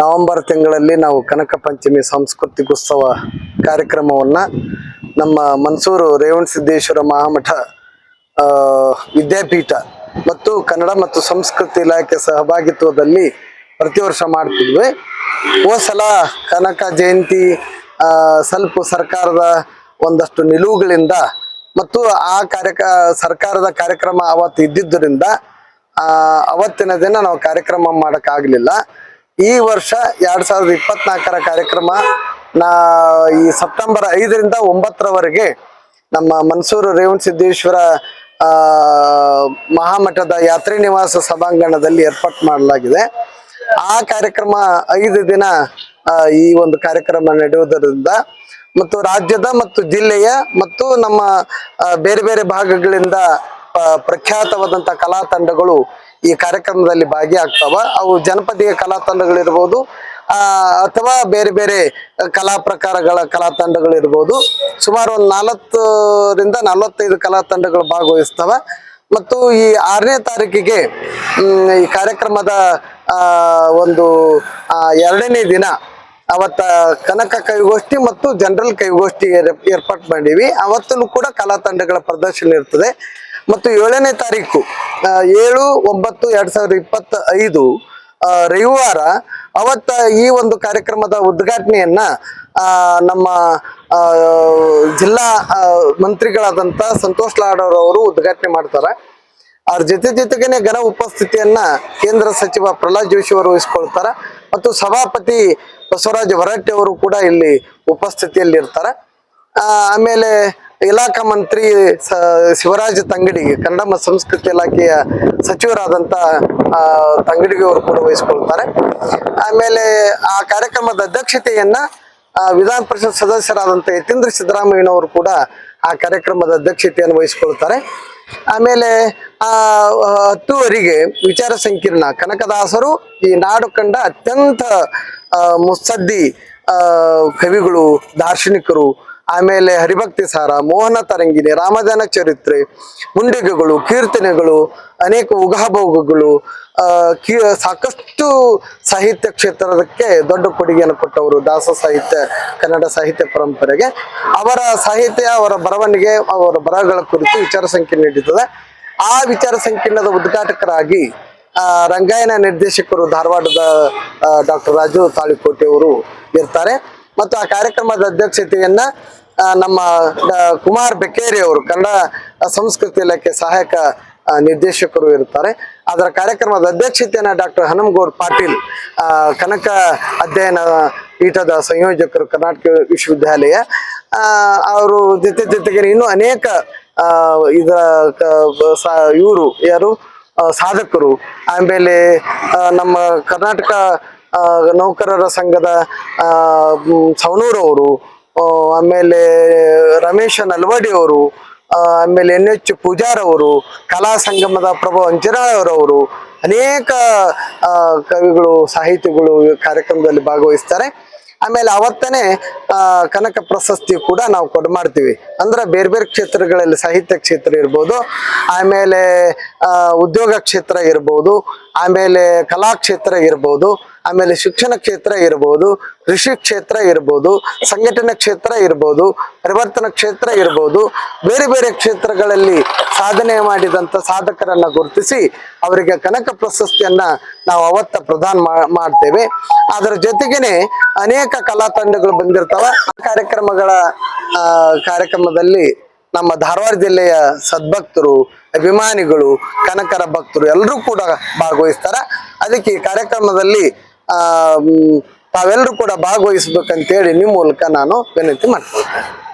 November ತಿಂಗಳಲ್ಲಿ ನಾವು ಕನಕ ಪಂಚಮಿ ಸಾಂಸ್ಕೃತಿಕ ಉತ್ಸವ ಕಾರ್ಯಕ್ರಮವನ್ನ ನಮ್ಮ ಮನ್ಸೂರು ರೇವಣ ಸಿದ್ದೇಶ್ವರ ಮಹಾಮಠ ವಿದ್ಯಾಪೀಠ ಮತ್ತು ಕನ್ನಡ ಮತ್ತು ಸಂಸ್ಕೃತಿ ಇಲಾಖೆ ಸಹಭಾಗಿತ್ವದಲ್ಲಿ ಪ್ರತಿ ವರ್ಷ ಮಾಡ್ತಿದ್ವಿ. ಹೋದ ಸಲ ಕನಕ ಜಯಂತಿ ಸ್ವಲ್ಪ ಸರ್ಕಾರದ ಒಂದಷ್ಟು ನಿಲುವುಗಳಿಂದ ಮತ್ತು ಆ ಕಾರ್ಯಕ, ಸರ್ಕಾರದ ಕಾರ್ಯಕ್ರಮ ಅವತ್ತು ಇದ್ದಿದ್ದರಿಂದ ಅವತ್ತಿನ ದಿನ ನಾವು ಕಾರ್ಯಕ್ರಮ ಮಾಡೋಕ್ಕಾಗಲಿಲ್ಲ. ಈ ವರ್ಷ ಎರಡ್ ಸಾವಿರದ ಇಪ್ಪತ್ನಾಲ್ಕರ ಕಾರ್ಯಕ್ರಮ ನಾ, ಈ ಸೆಪ್ಟೆಂಬರ್ ಐದರಿಂದ ಒಂಬತ್ತರವರೆಗೆ ನಮ್ಮ ಮನ್ಸೂರು ರೇವಣ ಸಿದ್ದೇಶ್ವರ ಮಹಾಮಠದ ಯಾತ್ರಿ ನಿವಾಸ ಸಭಾಂಗಣದಲ್ಲಿ ಏರ್ಪಾಟ್ ಮಾಡಲಾಗಿದೆ. ಆ ಕಾರ್ಯಕ್ರಮ ಐದು ದಿನ ಈ ಒಂದು ಕಾರ್ಯಕ್ರಮ ನಡೆಯುವುದರಿಂದ ಮತ್ತು ರಾಜ್ಯದ ಮತ್ತು ಜಿಲ್ಲೆಯ ಮತ್ತು ನಮ್ಮ ಬೇರೆ ಬೇರೆ ಭಾಗಗಳಿಂದ ಆ, ಪ್ರಖ್ಯಾತವಾದಂಥ ಕಲಾ ತಂಡಗಳು ಈ ಕಾರ್ಯಕ್ರಮದಲ್ಲಿ ಭಾಗಿಯಾಗ್ತಾವ. ಅವು ಜನಪದೀಯ ಕಲಾ ತಂಡಗಳಿರ್ಬೋದು ಅಥವಾ ಬೇರೆ ಬೇರೆ ಕಲಾ ಪ್ರಕಾರಗಳ ಕಲಾ ತಂಡಗಳಿರ್ಬೋದು. ಸುಮಾರು ಒಂದು ನಾಲ್ವತ್ತರಿಂದ ನಲವತ್ತೈದು ಕಲಾ ತಂಡಗಳು ಭಾಗವಹಿಸ್ತವ. ಮತ್ತು ಈ ಆರನೇ ತಾರೀಕಿಗೆ ಈ ಕಾರ್ಯಕ್ರಮದ ಒಂದು ಎರಡನೇ ದಿನ ಅವತ್ತ ಕನಕ ಕೈಗೋಷ್ಠಿ ಮತ್ತು ಜನರಲ್ ಕೈಗೋಷ್ಠಿ ಏರ್- ಏರ್ಪಾಟ್ ಮಾಡೀವಿ. ಅವತ್ತೂ ಕೂಡ ಕಲಾ ತಂಡಗಳ ಪ್ರದರ್ಶನ ಇರ್ತದೆ. ಮತ್ತು ಏಳನೇ ತಾರೀಕು ಏಳು, ಒಂಬತ್ತು, ಎರಡ್ ಸಾವಿರದ ಇಪ್ಪತ್ತ ಐದು ರವಿವಾರ ಅವತ್ತ ಈ ಒಂದು ಕಾರ್ಯಕ್ರಮದ ಉದ್ಘಾಟನೆಯನ್ನ ನಮ್ಮ ಜಿಲ್ಲಾ ಮಂತ್ರಿಗಳಾದಂಥ ಸಂತೋಷ್ ಲಾಡ್ ಅವರು ಉದ್ಘಾಟನೆ ಮಾಡ್ತಾರೆ. ಅವ್ರ ಜೊತೆ ಜೊತೆಗೇನೆ ಘನ ಉಪಸ್ಥಿತಿಯನ್ನ ಕೇಂದ್ರ ಸಚಿವ ಪ್ರಹ್ಲಾದ್ ಜೋಶಿ ಅವರು ವಹಿಸ್ಕೊಳ್ತಾರ ಮತ್ತು ಸಭಾಪತಿ ಬಸವರಾಜ್ ಹೊರಟ್ಟಿ ಅವರು ಕೂಡ ಇಲ್ಲಿ ಉಪಸ್ಥಿತಿಯಲ್ಲಿ ಇರ್ತಾರೆ ಆಮೇಲೆ ಇಲಾಖಾ ಮಂತ್ರಿ ಶಿವರಾಜ್ ತಂಗಡಿ ಕನ್ನಡ ಮತ್ತು ಸಂಸ್ಕೃತಿ ಇಲಾಖೆಯ ಸಚಿವರಾದಂಥ ತಂಗಡಿಗೆ ಅವರು ಕೂಡ ವಹಿಸ್ಕೊಳ್ತಾರೆ. ಆಮೇಲೆ ಆ ಕಾರ್ಯಕ್ರಮದ ಅಧ್ಯಕ್ಷತೆಯನ್ನ ವಿಧಾನ ಪರಿಷತ್ ಸದಸ್ಯರಾದಂಥ ಯತೀಂದ್ರ ಸಿದ್ದರಾಮಯ್ಯನವರು ಕೂಡ ಆ ಕಾರ್ಯಕ್ರಮದ ಅಧ್ಯಕ್ಷತೆಯನ್ನು ವಹಿಸಿಕೊಳ್ತಾರೆ. ಆಮೇಲೆ, ಆ, ಹತ್ತುವರಿಗೆ ವಿಚಾರ ಸಂಕಿರಣ ಕನಕದಾಸರು ಈ ನಾಡು ಕಂಡ ಅತ್ಯಂತ ಮುಸ್ಸದ್ದಿ ಕವಿಗಳು, ದಾರ್ಶನಿಕರು ಆಮೇಲೆ ಹರಿಭಕ್ತಿ ಸಾರ, ಮೋಹನ ತರಂಗಿಣಿ ರಾಮದಾನ ಚರಿತ್ರೆ, ಮುಂಡಿಗೆಗಳು, ಕೀರ್ತನೆಗಳು, ಅನೇಕ ಉಗಾಭೋಗಗಳು ಕೀ, ಸಾಕಷ್ಟು ಸಾಹಿತ್ಯ ಕ್ಷೇತ್ರಕ್ಕೆ ದೊಡ್ಡ ಕೊಡುಗೆಯನ್ನು ಕೊಟ್ಟವರು ದಾಸ ಸಾಹಿತ್ಯ, ಕನ್ನಡ ಸಾಹಿತ್ಯ ಪರಂಪರೆಗೆ. ಅವರ ಸಾಹಿತ್ಯ, ಅವರ ಬರವಣಿಗೆ, ಅವರ ಬರಹಗಳ ಕುರಿತು ವಿಚಾರ ಸಂಕೀರ್ಣ ನೀಡುತ್ತದೆ ಆ ವಿಚಾರ ಸಂಕೀರ್ಣದ ಉದ್ಘಾಟಕರಾಗಿ ರಂಗಾಯನ ನಿರ್ದೇಶಕರು ಧಾರವಾಡದ ಡಾಕ್ಟರ್ ರಾಜು ತಾಳಿಕೋಟೆ ಅವರು ಇರ್ತಾರೆ. ಮತ್ತು ಆ ಕಾರ್ಯಕ್ರಮದ ಅಧ್ಯಕ್ಷತೆಯನ್ನ ನಮ್ಮ ಕುಮಾರ್ ಬೆಕ್ಕೇರಿ ಅವರು, ಕನ್ನಡ ಸಂಸ್ಕೃತಿ ಇಲಾಖೆ ಸಹಾಯಕ ನಿರ್ದೇಶಕರು ಇರುತ್ತಾರೆ. ಅದರ ಕಾರ್ಯಕ್ರಮದ ಅಧ್ಯಕ್ಷತೆಯನ್ನ ಡಾಕ್ಟರ್ ಹನುಮಗೌಡ್ ಪಾಟೀಲ್ ಕನಕ ಅಧ್ಯಯನ ಪೀಠದ ಸಂಯೋಜಕರು, ಕರ್ನಾಟಕ ವಿಶ್ವವಿದ್ಯಾಲಯ ಅವರು ಜೊತೆ ಜೊತೆಗೆ ಇನ್ನೂ ಅನೇಕ ಇದರ ಇವರು, ಯಾರು ಸಾಧಕರು, ಆಮೇಲೆ ನಮ್ಮ ಕರ್ನಾಟಕ ನೌಕರರ ಸಂಘದ ಸವನೂರವರು ಆಮೇಲೆ ರಮೇಶ ನಲ್ವಾಡಿಯವರು ಆಮೇಲೆ ಎನ್ ಎಚ್ ಪೂಜಾರವರು ಕಲಾ ಸಂಗಮದ ಪ್ರಭು ಅಂಜನಾಳವರವರು ಅನೇಕ ಕವಿಗಳು, ಸಾಹಿತಿಗಳು ಕಾರ್ಯಕ್ರಮದಲ್ಲಿ ಭಾಗವಹಿಸ್ತಾರೆ. ಆಮೇಲೆ ಅವತ್ತನೇ ಕನಕ ಪ್ರಶಸ್ತಿ ಕೂಡ ನಾವು ಕೊಡು, ಮಾಡ್ತೀವಿ. ಅಂದ್ರೆ ಬೇರೆ ಬೇರೆ ಕ್ಷೇತ್ರಗಳಲ್ಲಿ ಸಾಹಿತ್ಯ ಕ್ಷೇತ್ರ ಇರ್ಬೋದು, ಆಮೇಲೆ ಉದ್ಯೋಗ ಕ್ಷೇತ್ರ ಇರ್ಬೋದು ಆಮೇಲೆ ಕಲಾಕ್ಷೇತ್ರ ಇರ್ಬೋದು, ಆಮೇಲೆ ಶಿಕ್ಷಣ ಕ್ಷೇತ್ರ ಇರ್ಬೋದು, ಕೃಷಿ ಕ್ಷೇತ್ರ ಇರ್ಬೋದು, ಸಂಘಟನೆ ಕ್ಷೇತ್ರ ಇರ್ಬೋದು, ಪರಿವರ್ತನ ಕ್ಷೇತ್ರ ಇರ್ಬೋದು, ಬೇರೆ ಬೇರೆ ಕ್ಷೇತ್ರಗಳಲ್ಲಿ ಸಾಧನೆ ಮಾಡಿದಂಥ ಸಾಧಕರನ್ನ ಗುರುತಿಸಿ ಅವರಿಗೆ ಕನಕ ಪ್ರಶಸ್ತಿಯನ್ನ ನಾವು ಅವತ್ತ ಪ್ರದಾನ ಮಾಡ್ತೇವೆ. ಅದರ ಜೊತೆಗೇನೆ ಅನೇಕ ಕಲಾ ತಂಡಗಳು ಬಂದಿರ್ತಾವ. ಆ ಕಾರ್ಯಕ್ರಮಗಳ ಕಾರ್ಯಕ್ರಮದಲ್ಲಿ ನಮ್ಮ ಧಾರವಾಡ ಜಿಲ್ಲೆಯ ಸದ್ಭಕ್ತರು, ಅಭಿಮಾನಿಗಳು, ಕನಕರ ಭಕ್ತರು ಎಲ್ಲರೂ ಕೂಡ ಭಾಗವಹಿಸ್ತಾರ. ಅದಕ್ಕೆ ಈ ಕಾರ್ಯಕ್ರಮದಲ್ಲಿ ತಾವೆಲ್ಲರೂ ಕೂಡ ಭಾಗವಹಿಸ್ಬೇಕಂತೇಳಿ ನಿಮ್ಮ ಮೂಲಕ ನಾನು ವಿನಂತಿ ಮಾಡ್ಕೊಳ್ತೇನೆ